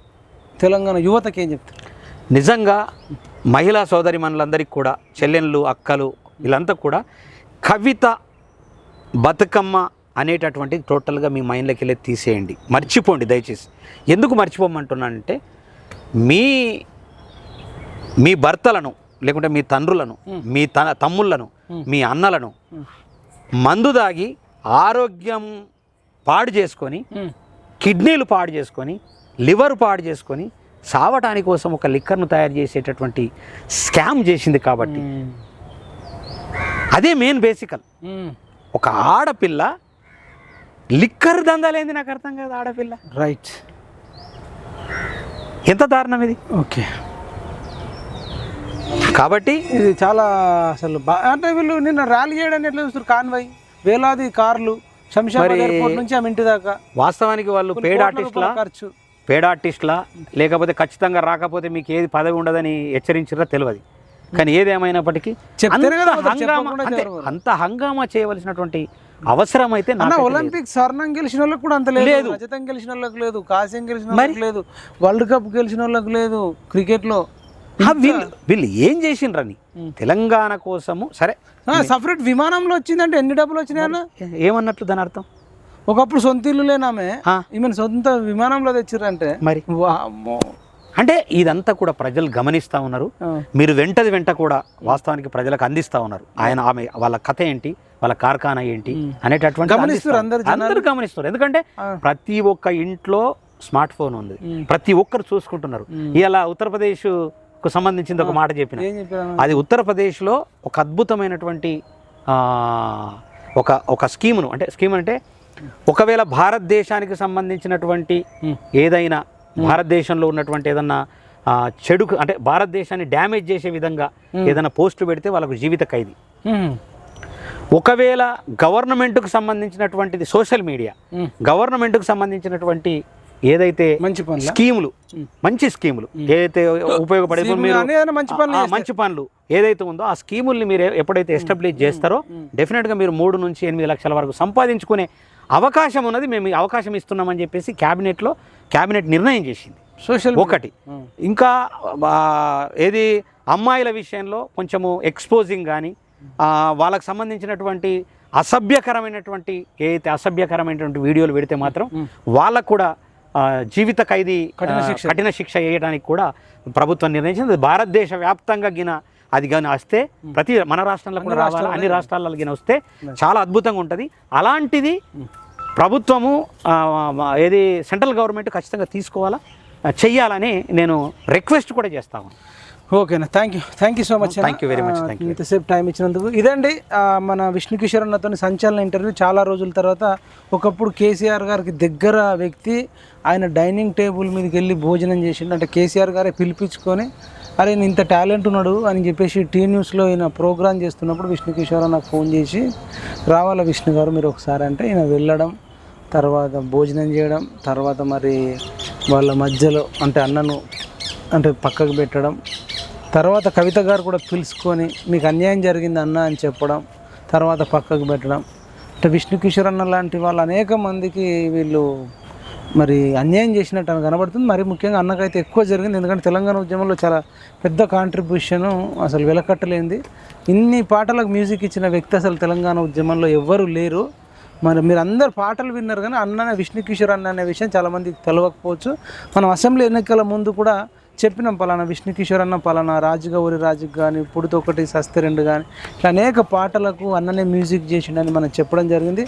తెలంగాణ యువతకి ఏం చెప్తారు? నిజంగా మహిళా సోదరి మనులందరికీ కూడా చెల్లెళ్ళు అక్కలు వీళ్ళంతా కూడా కవిత బతుకమ్మ అనేటటువంటి టోటల్గా మీ మైండ్లోకి వెళ్ళి తీసేయండి. మర్చిపోండి దయచేసి. ఎందుకు మర్చిపోమంటున్నానంటే మీ మీ భర్తలను లేకుంటే మీ తండ్రులను మీ త తమ్ముళ్ళను మీ అన్నలను మందు దాగి ఆరోగ్యం పాడు చేసుకొని కిడ్నీలు పాడు చేసుకొని లివర్ పాడు చేసుకొని సావటాని కోసం ఒక లిక్కర్ను తయారు చేసేటటువంటి స్కామ్ చేసింది కాబట్టి. అదే మెయిన్ బేసికల్. ఒక ఆడపిల్ల లిక్కర్ దందాలేంది నాకు అర్థం కాదు ఆడపిల్ల. రైట్. ఎంత దారుణం ఇది? ఓకే. కాబట్టి ఇది చాలా అసలు అంటే వీళ్ళు నిన్న ర్యాలీ చేయడానికి ఎట్లా చూస్తారు కాన్వాయ్ వేలాది కార్లు శంషాబాద్ నుంచి ఆమె ఇంటి దాకా. వాస్తవానికి వాళ్ళు పేడ్ ఆర్టిస్టులా ఖర్చు. పేడ్ ఆర్టిస్టులా లేకపోతే ఖచ్చితంగా రాకపోతే మీకు ఏది పదవి ఉండదని హెచ్చరించారో తెలియదు కానీ ఏదేమైనప్పటికీ అంత హంగామా చేయవలసినటువంటి అవసరం అయితే. ఒలింపిక్ స్వర్ణం గెలిచిన వాళ్ళకి కూడా అంత లేదు. రజతం గెలిచిన వాళ్ళకి లేదు. కాశ్యం గెలిచిన వాళ్ళకి లేదు. వరల్డ్ కప్ గెలిచిన వాళ్ళకి లేదు. క్రికెట్లో ఆ, వీళ్ళు వీళ్ళు ఏం చేసిండ్రని తెలంగాణ కోసము సరే. సపరేట్ విమానంలో వచ్చిందంటే ఎన్ని డబ్బులు వచ్చినాయన్న ఏమన్నట్లు దాని అర్థం? ఒకప్పుడు సొంత ఇల్లు లేనామే. ఈమెను సొంత విమానంలో తెచ్చిర్రంటే. మరి. అంటే ఇదంతా కూడా ప్రజలు గమనిస్తూ ఉన్నారు. మీరు వెంటది వెంట కూడా వాస్తవానికి ప్రజలకు అందిస్తా ఉన్నారు. ఆయన ఆమె వాళ్ళ కథ ఏంటి? వాళ్ళ కార్ఖానా ఏంటి? అనేటటువంటి. అందరు గమనిస్తారు ఎందుకంటే. ప్రతి ఒక్క ఇంట్లో స్మార్ట్ ఫోన్ ఉంది. ప్రతి ఒక్కరు చూసుకుంటున్నారు. ఇలా ఉత్తరప్రదేశ్కు సంబంధించింది ఒక మాట చెప్పిన. అది ఉత్తరప్రదేశ్లో ఒక అద్భుతమైనటువంటి ఒక ఒక స్కీమును అంటే స్కీమ్ అంటే ఒకవేళ భారతదేశానికి సంబంధించినటువంటి ఏదైనా భారతదేశంలో ఉన్నటువంటి ఏదన్నా చెడు అంటే భారతదేశాన్ని డ్యామేజ్ చేసే విధంగా ఏదైనా పోస్టులు పెడితే వాళ్ళకు జీవిత ఖైదీ. ఒకవేళ గవర్నమెంట్కు సంబంధించినటువంటిది సోషల్ మీడియా. గవర్నమెంట్కు సంబంధించినటువంటి ఏదైతే మంచి పనులు? స్కీములు మంచి స్కీములు ఏదైతే ఉపయోగపడే మంచి పనులు ఏదైతే ఉందో ఆ స్కీముల్ని మీరు ఎప్పుడైతే ఎస్టాబ్లిష్ చేస్తారో డెఫినెట్గా మీరు మూడు నుంచి ఎనిమిది లక్షల వరకు సంపాదించుకునే అవకాశం ఉన్నది మేము అవకాశం ఇస్తున్నామని చెప్పేసి క్యాబినెట్లో క్యాబినెట్ నిర్ణయం చేసింది. సోషల్ ఒకటి. ఇంకా ఏది అమ్మాయిల విషయంలో కొంచెము ఎక్స్పోజింగ్ కానీ వాళ్ళకి సంబంధించినటువంటి అసభ్యకరమైనటువంటి ఏదైతే అసభ్యకరమైనటువంటి వీడియోలు పెడితే మాత్రం వాళ్ళకు కూడా జీవిత ఖైదీ కఠిన శిక్ష. కఠిన శిక్ష వేయడానికి కూడా ప్రభుత్వం నిర్ణయించింది. భారతదేశ వ్యాప్తంగా గిన అది కానీ వస్తే ప్రతి మన రాష్ట్రంలో కూడా రావాలి అన్ని రాష్ట్రాల్లో గిన వస్తే చాలా అద్భుతంగా ఉంటుంది. అలాంటిది ప్రభుత్వము ఏది సెంట్రల్ గవర్నమెంట్ ఖచ్చితంగా తీసుకోవాలా చెయ్యాలని నేను రిక్వెస్ట్ కూడా చేస్తాను ఓకేనా thank you thank you so much very much, thank you. ఇంతసేపు టైం ఇచ్చినందుకు. ఇదండి మన విష్ణు కిషోర్ అన్నతో సంచలన ఇంటర్వ్యూ చాలా రోజుల తర్వాత ఒకప్పుడు కేసీఆర్ గారికి దగ్గర వ్యక్తి ఆయన డైనింగ్ టేబుల్ మీదకి వెళ్ళి భోజనం చేసిండు. అంటే కేసీఆర్ గారే పిలిపించుకొని అరే నేను ఇంత టాలెంట్ ఉన్నాడు అని చెప్పేసి టీ న్యూస్లో ఈయన ప్రోగ్రామ్ చేస్తున్నప్పుడు విష్ణు కిషోర్ నాకు ఫోన్ చేసి రావాలా విష్ణు గారు మీరు ఒకసారి అంటే ఈయన వెళ్ళడం తర్వాత భోజనం చేయడం తర్వాత మరి వాళ్ళ మధ్యలో అంటే అన్నను అంటే పక్కకు పెట్టడం తర్వాత కవిత గారు కూడా పిలుచుకొని మీకు అన్యాయం జరిగింది అన్న అని చెప్పడం తర్వాత పక్కకు పెట్టడం. అంటే విష్ణు కిషోర్ అన్న లాంటి వాళ్ళు అనేక మందికి వీళ్ళు మరి అన్యాయం చేసినట్టు అని కనబడుతుంది. మరి ముఖ్యంగా అన్నకైతే ఎక్కువ జరిగింది. ఎందుకంటే తెలంగాణ ఉద్యమంలో చాలా పెద్ద కాంట్రిబ్యూషన్ అసలు వెలకట్టలేంది ఇన్ని పాటలకు మ్యూజిక్ ఇచ్చిన వ్యక్తి అసలు తెలంగాణ ఉద్యమంలో ఎవ్వరూ లేరు. మరి మీరు అందరు పాటలు విన్నారు కానీ అన్న విష్ణు కిషోర్ అన్న అనే విషయం చాలామందికి తెలవకపోవచ్చు. మనం అసెంబ్లీ ఎన్నికల ముందు కూడా చెప్పినాం పలానా విష్ణు కిషోర్ అన్న పలానా రాజుగౌరి రాజుకు కానీ పుడితో ఒకటి సస్తే రెండు కానీ ఇట్లా అనేక పాటలకు అన్ననే మ్యూజిక్ చేసిండని మనం చెప్పడం జరిగింది.